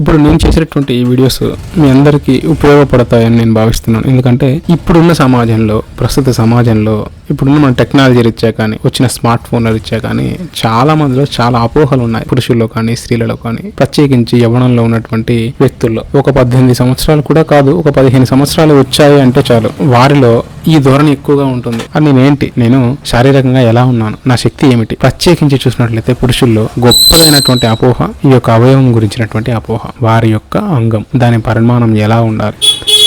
ఇప్పుడు నేను చేసేటువంటి ఈ వీడియోస్ మీ అందరికీ ఉపయోగపడతాయని నేను భావిస్తున్నాను. ఎందుకంటే ఇప్పుడున్న సమాజంలో ప్రస్తుత సమాజంలో ఇప్పుడున్న మన టెక్నాలజీ రీత్యా కానీ వచ్చిన స్మార్ట్ ఫోన్ల రీత్యా కానీ చాలా మందిలో చాలా అపోహలు ఉన్నాయి. పురుషుల్లో కానీ స్త్రీలలో కానీ ప్రత్యేకించి యవ్వనంలో ఉన్నటువంటి వ్యక్తుల్లో. ఒక పద్దెనిమిది సంవత్సరాలు కూడా కాదు ఒక పదిహేను సంవత్సరాలు వచ్చాయి అంటే చాలు. వారిలో ఈ ధోరణి ఎక్కువగా ఉంటుంది. అది నేనేంటి నేను శారీరకంగా ఎలా ఉన్నాను? నా శక్తి ఏమిటి? ప్రత్యేకించి చూసినట్లయితే పురుషుల్లో గొప్పదైనటువంటి అపోహ ఈ యొక్క అవయవం గురించినటువంటి అపోహ. వారి యొక్క అంగం. దాని పరిమాణం ఎలా ఉండాలి?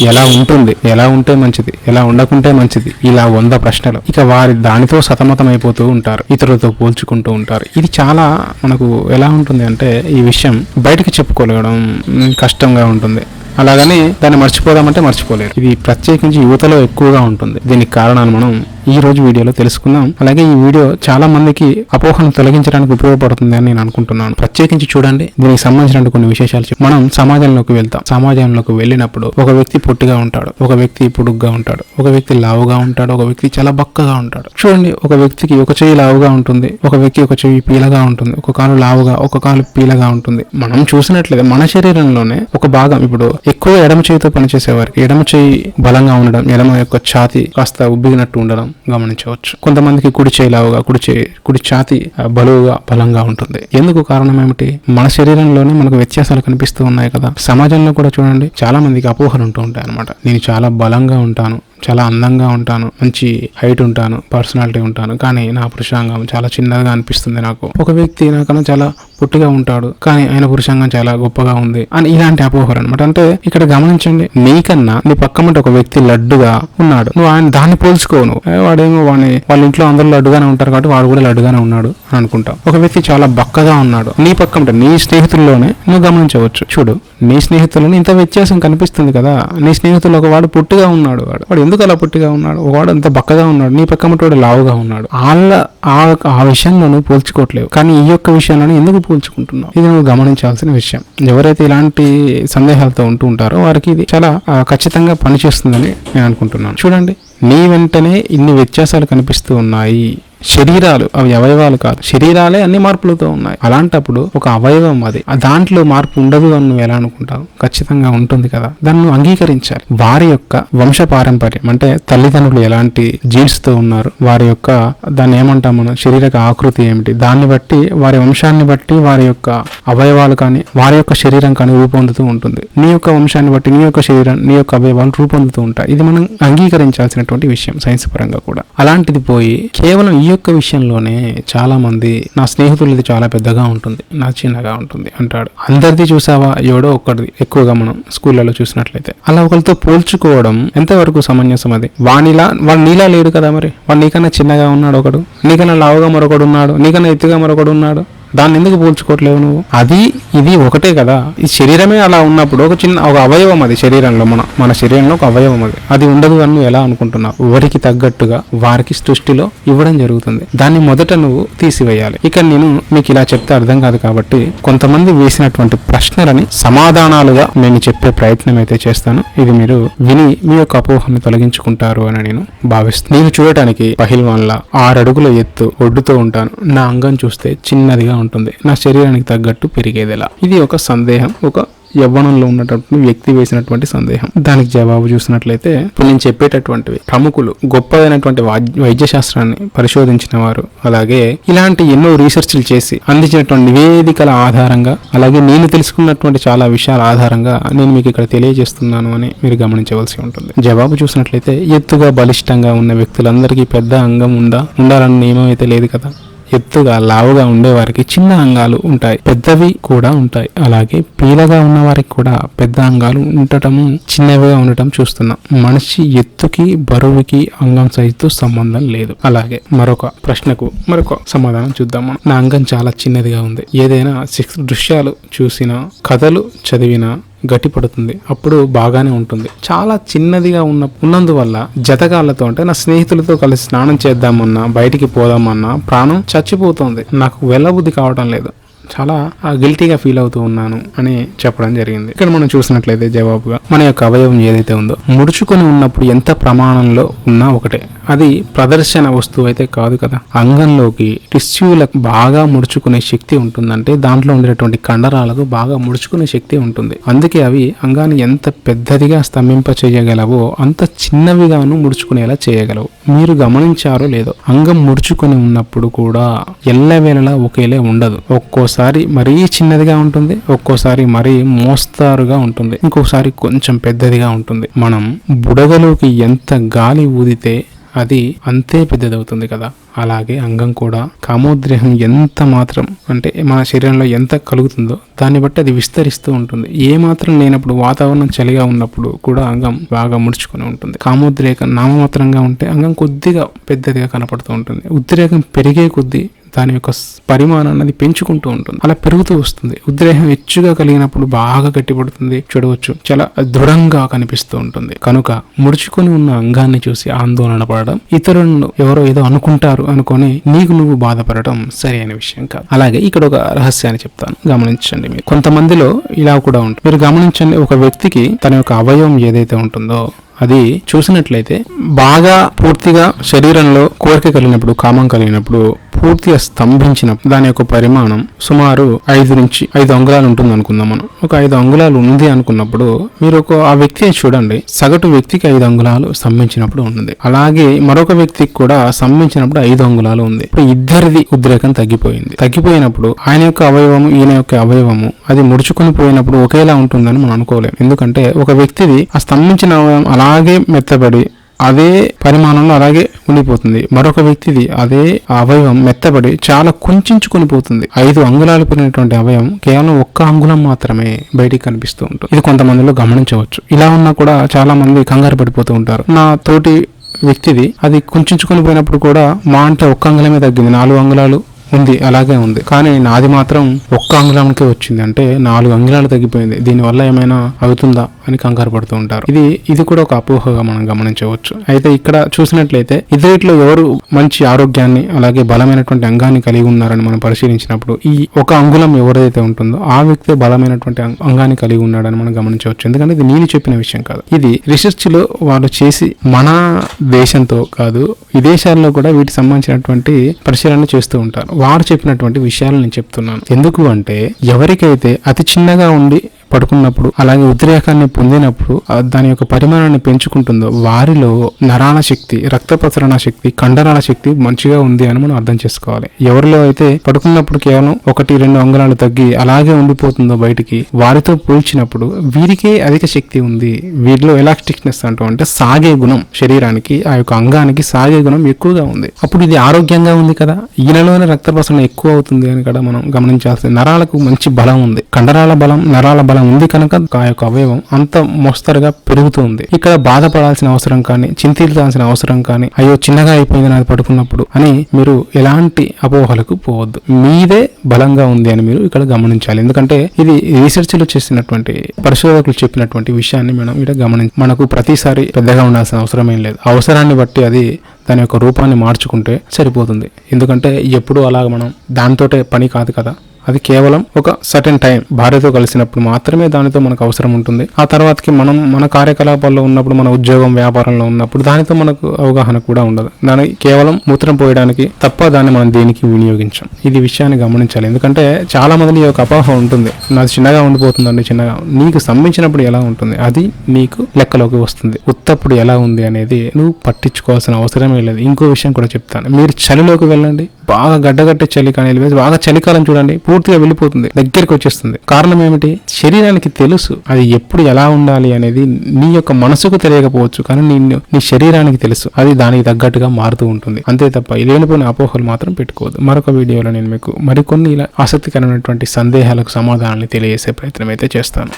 ఎలా ఉంటుంది? ఎలా ఉంటే మంచిది? ఎలా ఉండకుంటే మంచిది? ఇలా వంద ప్రశ్నలు. ఇక వారి దానితో సతమతం అయిపోతూ ఉంటారు. ఇతరులతో పోల్చుకుంటూ ఉంటారు. ఇది చాలా మనకు ఎలా ఉంటుంది అంటే ఈ విషయం బయటకు చెప్పుకోగడం కష్టంగా ఉంటుంది. అలాగని దాన్ని మర్చిపోదామంటే మర్చిపోలేరు. ఇది ప్రత్యేకించి యువతలో ఎక్కువగా ఉంటుంది. దీనికి కారణాలు మనం ఈ రోజు వీడియోలో తెలుసుకుందాం. అలాగే ఈ వీడియో చాలా మందికి అపోహను తొలగించడానికి ఉపయోగపడుతుంది అని నేను అనుకుంటున్నాను. ప్రత్యేకించి చూడండి. దీనికి సంబంధించిన కొన్ని విశేషాలు మనం సమాజంలోకి వెళ్తాం. సమాజంలోకి వెళ్ళినప్పుడు ఒక వ్యక్తి పొట్టిగా ఉంటాడు. ఒక వ్యక్తి పొడుగ్గా ఉంటాడు. ఒక వ్యక్తి లావుగా ఉంటాడు. ఒక వ్యక్తి చాలా బక్కగా ఉంటాడు. చూడండి. ఒక వ్యక్తికి ఒక చెయ్యి లావుగా ఉంటుంది. ఒక వ్యక్తి ఒక చెయ్యి పీలగా ఉంటుంది. ఒక కాలు లావుగా ఒక కాలు పీలగా ఉంటుంది. మనం చూసినట్లయితే మన శరీరంలోనే ఒక భాగం. ఇప్పుడు ఎక్కువ ఎడమ చేయితో పనిచేసేవారికి ఎడమ చేయి బలంగా ఉండడం ఎడమ యొక్క ఛాతి కాస్త ఉబ్బిగినట్టు ఉండడం గమనించవచ్చు. కొంతమందికి కుడి చేయి లావుగా కుడి చేయి కుడి ఛాతి బలువుగా బలంగా ఉంటుంది. ఎందుకు కారణం ఏమిటి? మన శరీరంలోనే మనకు వ్యత్యాసాలు కనిపిస్తూ ఉన్నాయి కదా. సమాజంలో కూడా చూడండి చాలా మందికి అపోహలు ఉంటూ ఉంటాయి అనమాట నేను చాలా బలంగా ఉంటాను చాలా అందంగా ఉంటాను. మంచి హైట్ ఉంటాను పర్సనాలిటీ ఉంటాను. కానీ నా పురుషాంగం చాలా చిన్నగా అనిపిస్తుంది నాకు. ఒక వ్యక్తి నాకన్నా చాలా పుట్టిగా ఉంటాడు. కానీ ఆయన పురుషాంగం చాలా గొప్పగా ఉంది. అని ఇలాంటి అపోహలు అనమాట అంటే ఇక్కడ గమనించండి నీకన్నా నీ పక్కమంటే ఒక వ్యక్తి లడ్డుగా ఉన్నాడు. నువ్వు ఆయన దాన్ని పోల్చుకోను. వాడేమో వాడిని వాళ్ళ ఇంట్లో అందరూ లడ్డుగానే ఉంటారు కాబట్టి వాడు కూడా లడ్డుగానే ఉన్నాడు అని అనుకుంటాం. ఒక వ్యక్తి చాలా బక్కగా ఉన్నాడు. నీ పక్కమంటే నీ స్నేహితుల్లోనే నువ్వు గమనించవచ్చు. చూడు నీ స్నేహితులను ఇంత వ్యత్యాసం కనిపిస్తుంది కదా. నీ స్నేహితులు ఒక వాడు పుట్టిగా ఉన్నాడు. వాడు వాడు ఎందుకు అలా పుట్టిగా ఉన్నాడు? ఒక వాడు అంత బక్కగా ఉన్నాడు నీ పక్క లావుగా ఉన్నాడు. వాళ్ళ ఆ ఆ విషయంలో నువ్వు పోల్చుకోవట్లేవు. కానీ ఈ యొక్క విషయాలను ఎందుకు పోల్చుకుంటున్నావు? ఇది నువ్వు గమనించాల్సిన విషయం. ఎవరైతే ఇలాంటి సందేహాలతో ఉంటూ ఉంటారో వారికి ఇది చాలా ఖచ్చితంగా పనిచేస్తుందని నేను అనుకుంటున్నాను. చూడండి నీ వెంటనే ఇన్ని వ్యత్యాసాలు కనిపిస్తూ ఉన్నాయి. శరీరాలు అవి అవయవాలు కాదు. శరీరాలే అన్ని మార్పులతో ఉన్నాయి. అలాంటప్పుడు ఒక అవయవం అది. ఆ దాంట్లో మార్పు ఉండదు అని నువ్వు ఎలా అనుకుంటావు? ఖచ్చితంగా ఉంటుంది కదా. దాన్ని నువ్వు అంగీకరించాలి. వారి యొక్క వంశ పారంపర్యం అంటే తల్లిదండ్రులు ఎలాంటి జీన్స్తో ఉన్నారు వారి యొక్క దాన్ని ఏమంటాం మనం? శరీరక ఆకృతి ఏమిటి? దాన్ని బట్టి వారి వంశాన్ని బట్టి వారి యొక్క అవయవాలు కానీ వారి యొక్క శరీరం కానీ రూపొందుతూ ఉంటుంది. నీ యొక్క వంశాన్ని బట్టి నీ యొక్క శరీరం నీ యొక్క అవయవాలు రూపొందుతూ ఉంటాయి. ఇది మనం అంగీకరించాల్సినటువంటి విషయం సైన్స్ పరంగా కూడా. అలాంటిది పోయి కేవలం ఈ యొక్క విషయంలోనే చాలా మంది నా స్నేహితులది చాలా పెద్దగా ఉంటుంది నా చిన్నగా ఉంటుంది అంటాడు. అందరిది చూసావా? ఎవడో ఒక్కడిది ఎక్కువగా మనం స్కూళ్ళలో చూసినట్లయితే. అలా ఒకరితో పోల్చుకోవడం ఎంతవరకు సమంజసం అది? వానిలా వాడు నీలా లేడు కదా మరి? వాడు నీకన్నా చిన్నగా ఉన్నాడు ఒకడు? నీకన్నా లావుగా మరొకడు ఉన్నాడు? నీకన్నా ఎత్తుగా మరొకడు ఉన్నాడు? దాన్ని ఎందుకు పోల్చుకోవట్లేవు నువ్వు? అది ఇది ఒకటే కదా. ఈ శరీరమే అలా ఉన్నప్పుడు ఒక చిన్న ఒక అవయవం అది శరీరంలో మన మన శరీరంలో ఒక అవయవం అది. అది ఉండదు అని నువ్వు ఎలా అనుకుంటున్నావు? ఎవరికి తగ్గట్టుగా వారికి సృష్టిలో ఇవ్వడం జరుగుతుంది. దాన్ని మొదట నువ్వు తీసివేయాలి. ఇక నేను మీకు ఇలా చెప్తే అర్థం కాదు కాబట్టి కొంతమంది వేసినటువంటి ప్రశ్నలని సమాధానాలుగా నేను చెప్పే ప్రయత్నం అయితే చేస్తాను. ఇది మీరు విని మీ యొక్క అపోహను తొలగించుకుంటారు అని నేను భావిస్తాను నేను చూడటానికి పహిల్వాన్లా ఆరడుగుల ఎత్తు ఒడ్డుతో ఉంటాను. నా అంగం చూస్తే చిన్నదిగా ఉంటుంది. నా శరీరానికి తగ్గట్టు పెరిగేదిలా. ఇది ఒక సందేహం ఒక యవ్వనంలో ఉన్నటువంటి వ్యక్తి వేసినటువంటి సందేహం. దానికి జవాబు చూసినట్లయితే ఇప్పుడు నేను చెప్పేటటువంటివి ప్రముఖులు గొప్పదైనటువంటి వైద్య శాస్త్రాన్ని పరిశోధించిన వారు అలాగే ఇలాంటి ఎన్నో రీసెర్చ్లు చేసి అందించినటువంటి నివేదికల ఆధారంగా అలాగే నేను తెలుసుకున్నటువంటి చాలా విషయాల ఆధారంగా నేను మీకు ఇక్కడ తెలియజేస్తున్నాను అని మీరు గమనించవలసి ఉంటుంది. జవాబు చూసినట్లయితే ఎత్తుగా బలిష్టంగా ఉన్న వ్యక్తులందరికీ పెద్ద అంగం ఉందా? ఉండాలన్న నియమం అయితే లేదు కదా. ఎత్తుగా లావుగా ఉండేవారికి చిన్న అంగాలు ఉంటాయి. పెద్దవి కూడా ఉంటాయి. అలాగే పీలగా ఉన్న వారికి కూడా పెద్ద అంగాలు ఉండటము చిన్నవిగా ఉండటం చూస్తున్నాం. మనిషి ఎత్తుకి బరువుకి అంగం సైజుతో సంబంధం లేదు. అలాగే మరొక ప్రశ్నకు మరొక సమాధానం చూద్దాం. మనం నా అంగం చాలా చిన్నదిగా ఉంది. ఏదైనా సిక్స్ దృశ్యాలు చూసినా కథలు చదివినా గట్టిపడుతుంది. అప్పుడు బాగానే ఉంటుంది. చాలా చిన్నదిగా ఉన్న ఉన్నందువల్ల జతగాళ్ళతో అంటే నా స్నేహితులతో కలిసి స్నానం చేద్దామన్నా బయటికి పోదామన్నా ప్రాణం చచ్చిపోతుంది. నాకు వెళ్ళబుద్ధి కావటం లేదు. చాలా గిల్టీగా ఫీల్ అవుతూ ఉన్నాను అని చెప్పడం జరిగింది. ఇక్కడ మనం చూసినట్లయితే జవాబుగా మన యొక్క అవయవం ఏదైతే ఉందో ముడుచుకొని ఉన్నప్పుడు ఎంత ప్రమాణంలో ఉన్నా ఒకటే. అది ప్రదర్శన వస్తువు అయితే కాదు కదా. అంగంలోకి టిష్యూలకు బాగా ముడుచుకునే శక్తి ఉంటుందంటే దాంట్లో ఉండేటువంటి కండరాలకు బాగా ముడుచుకునే శక్తి ఉంటుంది. అందుకే అవి అంగాన్ని ఎంత పెద్దదిగా స్తంభింప చేయగలవో అంత చిన్నవిగాను ముడుచుకునేలా చేయగలవు. మీరు గమనించారో లేదో అంగం ముడుచుకొని ఉన్నప్పుడు కూడా ఎల్లవేళలా ఒకేలే ఉండదు. ఒక్కోసారి మరీ చిన్నదిగా ఉంటుంది ఒక్కోసారి మరీ మోస్తారుగా ఉంటుంది ఇంకోసారి కొంచెం పెద్దదిగా ఉంటుంది. మనం బుడగలోకి ఎంత గాలి ఊదితే అది అంతే పెద్దదవుతుంది కదా. అలాగే అంగం కూడా. కామోద్రేహం ఎంత మాత్రం అంటే మన శరీరంలో ఎంత కలుగుతుందో దాన్ని బట్టి అది విస్తరిస్తూ ఉంటుంది. ఏ మాత్రం లేనప్పుడు వాతావరణం చలిగా ఉన్నప్పుడు కూడా అంగం బాగా ముడుచుకొని ఉంటుంది. కామోద్రేకం నామమాత్రంగా ఉంటే అంగం కొద్దిగా పెద్దదిగా కనపడుతూ ఉంటుంది. ఉద్రేకం పెరిగే కొద్దీ దాని యొక్క పరిమాణం అనేది పెంచుకుంటూ ఉంటుంది. అలా పెరుగుతూ వస్తుంది. ఉద్రేహం హెచ్చుగా కలిగినప్పుడు బాగా గట్టిపడుతుంది. చూడవచ్చు. చాలా దృఢంగా కనిపిస్తూ ఉంటుంది. కనుక ముడుచుకొని ఉన్న అంగాన్ని చూసి ఆందోళన పడడం ఇతరులను ఎవరో ఏదో అనుకుంటారు అనుకొని నీకు నువ్వు బాధపడటం సరైన విషయం కాదు. అలాగే ఇక్కడ ఒక రహస్యాన్ని చెప్తాను. గమనించండి మీరు. కొంతమందిలో ఇలా కూడా ఉంటుంది మీరు గమనించండి ఒక వ్యక్తికి తన యొక్క అవయవం ఏదైతే ఉంటుందో అది చూసినట్లయితే బాగా పూర్తిగా శరీరంలో కోరిక కలిగినప్పుడు కామం కలిగినప్పుడు పూర్తిగా స్తంభించిన దాని యొక్క పరిమాణం సుమారు ఐదు నుంచి ఐదు అంగుళాలు ఉంటుంది అనుకుందాం మనం. ఒక ఐదు అంగుళాలు ఉంది అనుకున్నప్పుడు మీరు ఒక ఆ వ్యక్తిని చూడండి. సగటు వ్యక్తికి ఐదు అంగుళాలు స్తంభించినప్పుడు ఉంది అలాగే మరొక వ్యక్తికి కూడా స్తంభించినప్పుడు ఐదు అంగుళాలు ఉంది. ఇప్పుడు ఇద్దరిది ఉద్రేకం తగ్గిపోయింది. తగ్గిపోయినప్పుడు ఆయన యొక్క అవయవము ఈయన యొక్క అవయవము అది ముడుచుకొని పోయినప్పుడు ఒకేలా ఉంటుందని మనం అనుకోలేము ఎందుకంటే ఒక వ్యక్తిది ఆ స్తంభించిన అవయవం అలాగే మెత్తబడి అదే పరిమాణంలో అలాగే ఉండిపోతుంది. మరొక వ్యక్తిది అదే అవయవం మెత్తబడి చాలా కుంచుకొని పోతుంది. ఐదు అంగుళాలు పెరిగినటువంటి అవయవం కేవలం ఒక్క అంగుళం మాత్రమే బయటికి కనిపిస్తూ ఉంటుంది. ఇది కొంతమందిలో గమనించవచ్చు. ఇలా ఉన్నా కూడా చాలా మంది కంగారు పడిపోతూ ఉంటారు. నా తోటి వ్యక్తిది అది కుంచుకొని పోయినప్పుడు కూడా మా అంటే ఒక్క అంగుళమే తగ్గింది. నాలుగు అంగుళాలు ఉంది అలాగే ఉంది. కానీ నాది మాత్రం ఒక్క అంగుళానికే వచ్చింది. అంటే నాలుగు అంగుళాలు తగ్గిపోయింది. దీనివల్ల ఏమైనా అవుతుందా అని కంగారు పడుతూ ఉంటారు. ఇది ఇది కూడా ఒక అపోహగా మనం గమనించవచ్చు. అయితే ఇక్కడ చూసినట్లయితే ఇద్దరిట్లో ఎవరు మంచి ఆరోగ్యాన్ని అలాగే బలమైనటువంటి అంగాన్ని కలిగి ఉన్నారని మనం పరిశీలించినప్పుడు ఈ ఒక అంగుళం ఎవరైతే ఉంటుందో ఆ వ్యక్తి బలమైనటువంటి అంగాన్ని కలిగి ఉన్నాడని మనం గమనించవచ్చు. ఎందుకంటే ఇది నేను చెప్పిన విషయం కాదు. ఇది రీసెర్చ్లో వాళ్ళు చేసి మన దేశంతో కాదు విదేశాల్లో కూడా వీటికి సంబంధించినటువంటి పరిశీలన చేస్తూ ఉంటారు. వారు చెప్పినటువంటి విషయాలు నేను చెప్తున్నాను. ఎందుకు అంటే ఎవరికైతే అతి చిన్నగా ఉండి పడుకున్నప్పుడు అలాగే ఉద్రేకాన్ని పొందినప్పుడు దాని యొక్క పరిమాణాన్ని పెంచుకుంటుందో వారిలో నరాల శక్తి రక్త ప్రసరణ శక్తి కండరాల శక్తి మంచిగా ఉంది అని మనం అర్థం చేసుకోవాలి. ఎవరిలో అయితే పడుకున్నప్పుడు కేవలం ఒకటి రెండు అంగుళాలు తగ్గి అలాగే ఉండిపోతుందో బయటికి వారితో పోల్చినప్పుడు వీరికే అధిక శక్తి ఉంది. వీరిలో ఎలాస్టిక్నెస్ అంటూ అంటే సాగే గుణం శరీరానికి ఆ యొక్క అంగానికి సాగే గుణం ఎక్కువగా ఉంది. అప్పుడు ఇది ఆరోగ్యంగా ఉంది కదా? ఈయనలోనే రక్త ప్రసరణ ఎక్కువ అవుతుంది అని కూడా మనం గమనించాల్సింది. నరాలకు మంచి బలం ఉంది. కండరాల బలం నరాల బలం ఉంది కనుక ఆ యొక్క అవయవం అంత మోస్తరుగా పెరుగుతుంది. ఇక్కడ బాధపడాల్సిన అవసరం కానీ చింతించాల్సిన అవసరం కానీ అయ్యో చిన్నగా అయిపోయింది నాది పడుకున్నప్పుడు అని మీరు ఎలాంటి అపోహలకు పోవద్దు. మీదే బలంగా ఉంది అని మీరు ఇక్కడ గమనించాలి. ఎందుకంటే ఇది రీసెర్చ్లో చేసినటువంటి పరిశోధకులు చెప్పినటువంటి విషయాన్ని మనం ఇక్కడ గమనించి మనకు ప్రతిసారి పెద్దగా ఉండాల్సిన అవసరం ఏం లేదు. అవసరాన్ని బట్టి అది దాని యొక్క రూపాన్ని మార్చుకుంటే సరిపోతుంది. ఎందుకంటే ఎప్పుడు అలాగ మనం దాంతోటే పని కాదు కదా. అది కేవలం ఒక సర్టెన్ టైం భార్యతో కలిసినప్పుడు మాత్రమే దానితో మనకు అవసరం ఉంటుంది. ఆ తర్వాతకి మనం మన కార్యకలాపాల్లో ఉన్నప్పుడు మన ఉద్యోగం వ్యాపారంలో ఉన్నప్పుడు దానితో మనకు అవగాహన కూడా ఉండదు. దాని కేవలం మూత్రం పోయడానికి తప్ప దాన్ని మనం దేనికి వినియోగించాం? ఇది విషయాన్ని గమనించాలి. ఎందుకంటే చాలా మంది ఈ యొక్క అపోహ ఉంటుంది. నాది చిన్నగా ఉండిపోతుందండి చిన్నగా నీకు స్తంభించినప్పుడు ఎలా ఉంటుంది? అది నీకు లెక్కలోకి వస్తుంది. ఉత్తప్పుడు ఎలా ఉంది అనేది నువ్వు పట్టించుకోవాల్సిన అవసరమే లేదు. ఇంకో విషయం కూడా చెప్తాను. మీరు చలిలోకి వెళ్ళండి. బాగా గడ్డగట్టే చలి కానీ బాగా చలికాలం చూడండి పూర్తిగా వెళ్ళిపోతుంది దగ్గరికి వచ్చేస్తుంది. కారణం ఏమిటి? శరీరానికి తెలుసు అది ఎప్పుడు ఎలా ఉండాలి అనేది నీ యొక్క మనసుకు తెలియకపోవచ్చు కానీ నీ నీ శరీరానికి తెలుసు. అది దానికి తగ్గట్టుగా మారుతూ ఉంటుంది. అంతే తప్ప లేనిపోయిన అపోహలు మాత్రం పెట్టుకోవద్దు. మరొక వీడియోలో నేను మీకు మరికొన్ని ఇలా ఆసక్తికరమైనటువంటి సందేహాలకు సమాధానాలు తెలియజేసే ప్రయత్నం అయితే చేస్తాను.